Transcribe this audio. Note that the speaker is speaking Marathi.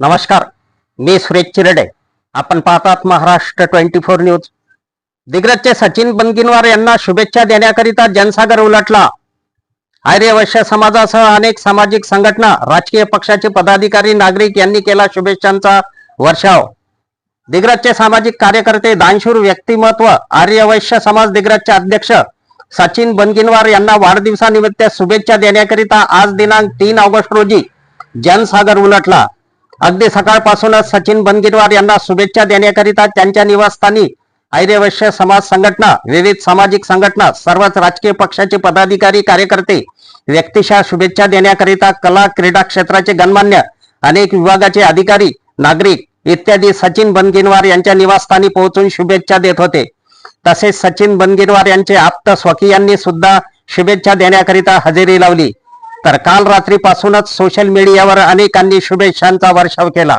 नमस्कार मी सुरेश चिरडे. आपण पाहतात महाराष्ट्र ट्वेंटी फोर न्यूज. दिग्रजचे सचिन बनगिनवार यांना शुभेच्छा देण्याकरिता जनसागर उलटला. आर्यवैश्य समाजासह अनेक सामाजिक संघटना राजकीय पक्षाचे पदाधिकारी नागरिक यांनी केला शुभेच्छांचा वर्षाव. दिग्रजचे सामाजिक कार्यकर्ते दानशूर व्यक्तिमत्व आर्यवैश्य समाज दिग्रजचे अध्यक्ष सचिन बनगिनवार यांना वाढदिवसानिमित्त शुभेच्छा देण्याकरिता आज दिनांक तीन ऑगस्ट रोजी जनसागर उलटला. अगदी सकाळपासूनच सचिन बनगिरवार यांना शुभेच्छा देण्याकरिता त्यांच्या निवासस्थानी आर्यवैश्य समाज संघटना विविध सामाजिक संघटना सर्वच राजकीय पक्षाचे पदाधिकारी कार्यकर्ते व्यक्तिशः शुभेच्छा देण्याकरिता कला क्रीडा क्षेत्राचे गणमान्य अनेक विभागाचे अधिकारी नागरिक इत्यादी सचिन बनगिरवार यांच्या निवासस्थानी पोहोचून शुभेच्छा देत होते. तसेच सचिन बनगिरवार यांचे आप्त स्वकीयांनी सुद्धा शुभेच्छा देण्याकरिता हजेरी लावली. तर काल रात्रीपासूनच सोशल मीडियावर अनेकांनी शुभेच्छांचा वर्षाव केला.